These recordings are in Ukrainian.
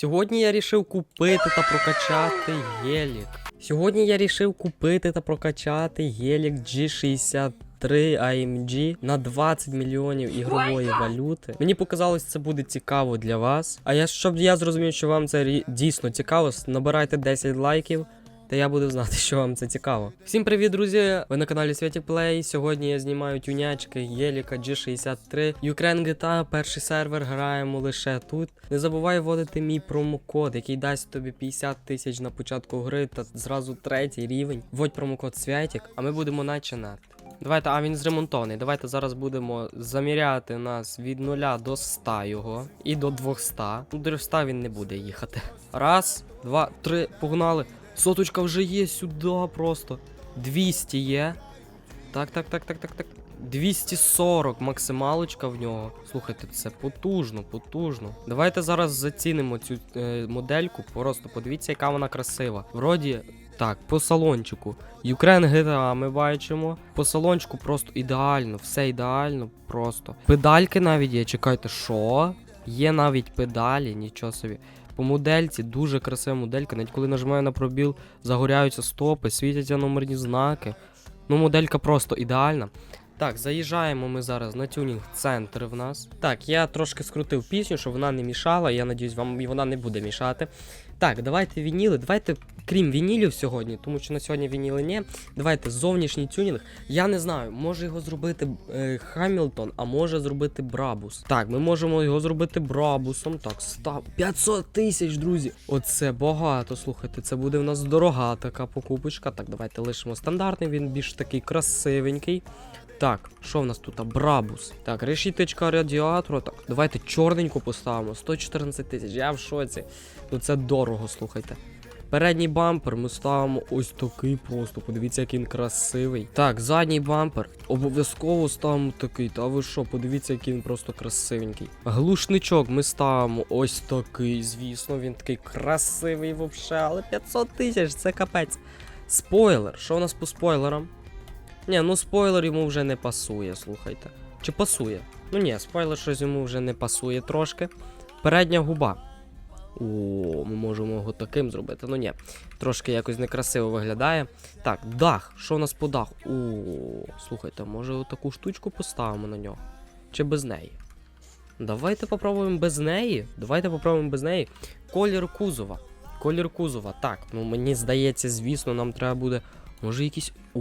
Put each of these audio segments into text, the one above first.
Сьогодні я рішив купити та прокачати гелік. Сьогодні я рішив купити та прокачати гелік G63 AMG на 20 мільйонів ігрової валюти. Мені показалось, це буде цікаво для вас. А я щоб я зрозумів, що вам це дійсно цікаво, набирайте 10 лайків. Та я буду знати, що вам це цікаво. Всім привіт, друзі! Ви на каналі Святі Плей. Сьогодні я знімаю тюнячки Єліка G63. Ukraine GTA, перший сервер, граємо лише тут. Не забувай вводити мій промокод, який дасть тобі 50 тисяч на початку гри та зразу третій рівень. Вводь промокод Святік, а ми будемо починати. Давайте, а він зремонтований. Давайте зараз будемо заміряти нас від 0 до 100 його і до 200. Ну, до 200 він не буде їхати. Раз, два, три, погнали. Соточка вже є сюди просто. 200 є. Так, так, так, так, так, так. 240 максималочка в нього. Слухайте, це потужно, потужно. Давайте зараз зацінимо цю е, модельку. Просто подивіться, яка вона красива. Вроді, так, по салончику. Ukraine GTA ми бачимо. По салончику просто ідеально, все ідеально, просто. Педальки навіть є. Чекайте, що? Є навіть педалі, нічого собі. По модельці дуже красива моделька. Навіть коли нажимаю на пробіл, загоряються стопи, світяться номерні знаки. Ну, моделька просто ідеальна. Так, заїжджаємо ми зараз на тюнінг центр в нас. Так, я трошки скрутив пісню, щоб вона не мішала. Я надіюсь, вам і вона не буде мішати. Так, давайте вініли. Давайте, крім вінілів сьогодні, тому що на сьогодні вініли не. Давайте зовнішній тюнінг. Я не знаю, може його зробити е, Хамілтон, а може зробити Брабус. Так, ми можемо його зробити Брабусом. Так, став 500 тисяч, друзі. Оце багато. Слухайте, це буде в нас дорога така покупочка. Так, давайте лишимо стандартний, він більш такий красивенький. Так, що в нас тут? Брабус. Так, решіточка радіатора. Так, давайте чорненьку поставимо. 114 тисяч. Я в шоці. Ну це дорого, слухайте. Передній бампер ми ставимо ось такий просто. Подивіться, який він красивий. Так, задній бампер. Обов'язково ставимо такий. Та ви що, подивіться, який він просто красивенький. Глушничок ми ставимо ось такий. Звісно, він такий красивий вообще, але 500 тисяч, це капець. Спойлер. Що у нас по спойлерам? Ні, ну спойлер йому вже не пасує, слухайте. Чи пасує? Ну ні, спойлер щось йому вже не пасує трошки. Передня губа. О, ми можемо його таким зробити. Ну ні, трошки якось некрасиво виглядає. Так, дах. Що у нас по даху? О, слухайте, може отаку штучку поставимо на нього? Чи без неї? Давайте попробуємо без неї. Давайте попробуємо без неї. Колір кузова. Колір кузова. Так, ну мені здається, звісно, нам треба буде. Може якийсь. О,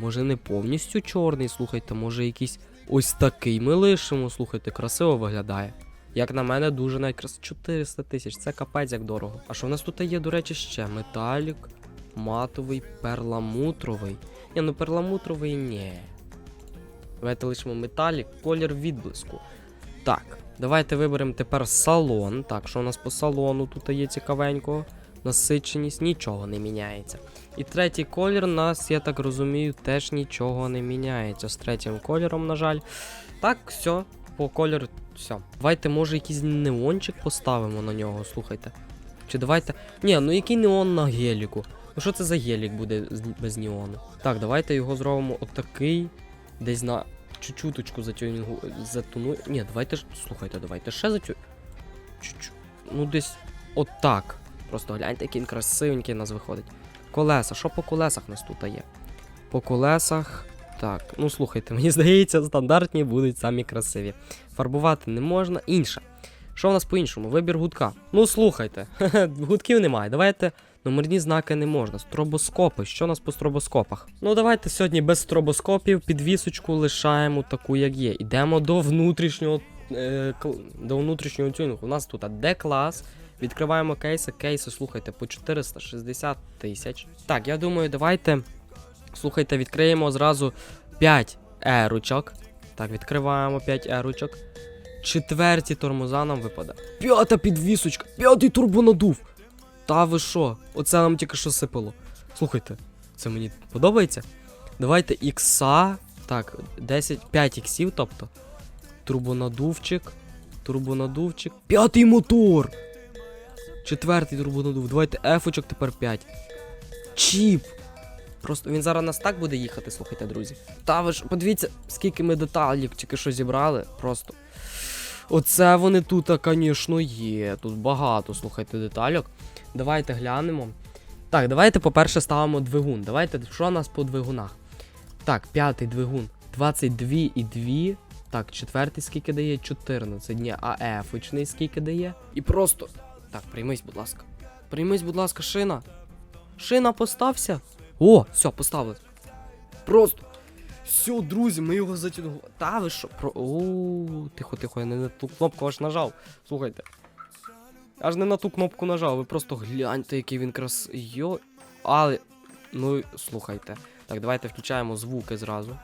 може не повністю чорний, слухайте, може якийсь ось такий ми лишимо, слухайте, красиво виглядає. Як на мене, дуже навіть 400 тисяч, це капець як дорого. А що в нас тут є, до речі, ще? Металік, матовий, перламутровий. Ні, ну перламутровий ні. Давайте лишимо металік, колір відблиску. Так, давайте виберемо тепер салон. Так, що у нас по салону тут є цікавенького? Насиченість нічого не міняється. І третій колір у нас, я так розумію, теж нічого не міняється. З третім кольором, на жаль. Так, все, по кольору все. Давайте, може, якийсь неончик поставимо на нього, слухайте. Чи давайте. Ні, ну який неон на геліку? Ну що це за гелік буде без неону? Так, давайте його зробимо отакий. Десь на чуть-чуточку затюнінгу затону. Ні, давайте ж. Слухайте, давайте ще затю. Чуть-чуть. Ну десь отак. Просто гляньте, який він красивенький у нас виходить. Колеса, що по колесах у нас тут є? По колесах. Так, ну слухайте, мені здається, стандартні будуть самі красиві. Фарбувати не можна. Інше. Що в нас по-іншому? Вибір гудка. Ну слухайте, гудків немає. Давайте номерні знаки не можна. Стробоскопи. Що у нас по стробоскопах? Ну давайте сьогодні без стробоскопів підвісочку лишаємо таку, як є. Йдемо до внутрішнього. Е, до внутрішнього тюнінгу. У нас тут D-клас. Відкриваємо кейси. Кейси, слухайте, по 460 тисяч. Так, я думаю, давайте. Слухайте, відкриємо зразу 5 еручок. Так, відкриваємо 5 еручок. Четверті тормоза нам випаде. П'ята підвісочка, п'ятий турбонадув. Та ви що? Оце нам тільки що сипало. Слухайте, це мені подобається. Давайте ікса. Так, 10, 5 іксів, тобто. Турбонадувчик. Турбонадувчик. П'ятий мотор. Четвертий турбонадув. Давайте ефочок тепер 5. Чіп. Просто він зараз нас так буде їхати, слухайте, друзі. Та ви ж подивіться, скільки ми деталів тільки що зібрали. Просто. Оце вони тут, звісно, є. Тут багато, слухайте, детальок. Давайте глянемо. Так, давайте, по-перше, ставимо двигун. Давайте, що у нас по двигунах? Так, п'ятий двигун. 22 і 2. Так, четвертий скільки дає? 14. Ні, а ефочний скільки дає? І просто. Так, приймись, будь ласка. Приймись, будь ласка, шина. Шина постався. О, все, поставили. Просто. Все, друзі, ми його затягнули. Та ви що? Про. О, тихо, тихо, я не на ту кнопку аж нажав. Слухайте. Аж не на ту кнопку нажав, ви просто гляньте, який він крас. Йо. Але. Ну, слухайте. Так, давайте включаємо звуки зразу.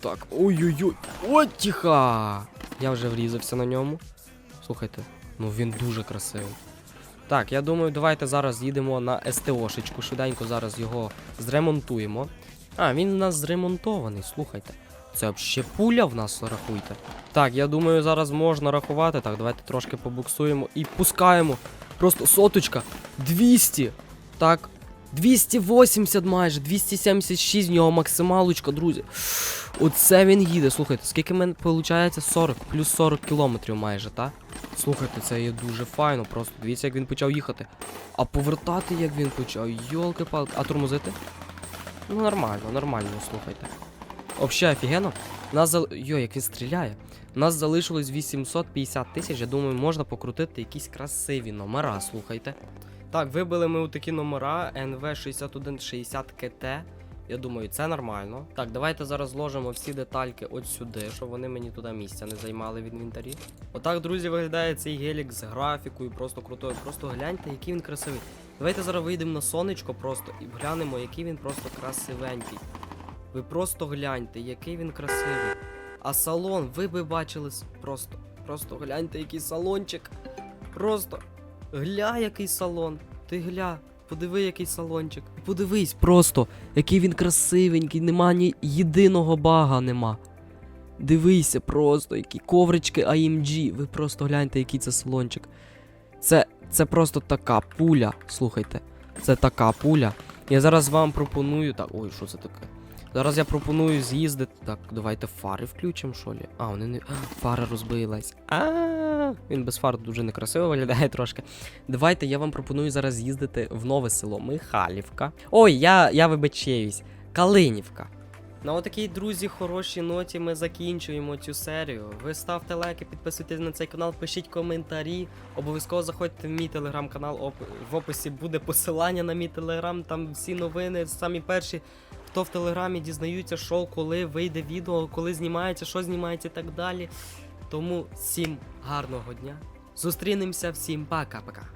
Так, ой-ой-ой. О, тіха! Я вже врізався на ньому. Слухайте, ну він дуже красивий. Так, я думаю, давайте зараз їдемо на СТОшечку. Швиденько зараз його зремонтуємо. А, він у нас зремонтований, слухайте. Це взагалі пуля в нас, рахуйте. Так, я думаю, зараз можна рахувати. Так, давайте трошки побуксуємо і пускаємо. Просто соточка. 200. Так. 280 майже, 276 в нього максималочка, друзі. Оце він їде. Слухайте, скільки в виходить? 40, плюс 40 кілометрів майже, так? Слухайте, це є дуже файно. Просто дивіться, як він почав їхати. А повертати, як він почав. Йолки-палки. А тормозити? Ну нормально, нормально, слухайте. Взагалі офігенно. Нас зал... Йо, як він стріляє. Нас залишилось 850 тисяч. Я думаю, можна покрутити якісь красиві номера, слухайте. Так, вибили ми у такі номера NV6160 КТ. Я думаю, це нормально. Так, давайте зараз зложимо всі детальки от сюди, щоб вони мені туди місця не займали в інвентарі. Отак, друзі, виглядає цей гелік з графікою, просто крутою. Просто гляньте, який він красивий. Давайте зараз вийдемо на сонечко просто і глянемо, який він просто красивенький. Ви просто гляньте, який він красивий. А салон, ви би бачили просто. Просто гляньте, який салончик. Просто. Гля, який салон. Ти гля. Подиви, який салончик. Подивись просто, який він красивенький, нема ні єдиного бага нема. Дивися просто, які коврички AMG. Ви просто гляньте, який це салончик. Це, це просто така пуля. Слухайте, це така пуля. Я зараз вам пропоную. Так, ой, що це таке? Зараз я пропоную з'їздити. Так, давайте фари включимо, що лі? А, вони не. Фара розбилась. А, він без фар дуже некрасиво виглядає трошки. Давайте я вам пропоную зараз з'їздити в нове село Михайлівка. Ой, я, я вибачаюсь. Калинівка. На отакій, друзі, хорошій ноті ми закінчуємо цю серію. Ви ставте лайки, підписуйтесь на цей канал, пишіть коментарі. Обов'язково заходьте в мій телеграм-канал. В описі буде посилання на мій телеграм. Там всі новини, самі перші. Хто в телеграмі дізнаються, що, коли вийде відео, коли знімається, що знімається і так далі. Тому всім гарного дня. Зустрінемося, всім пока-пока.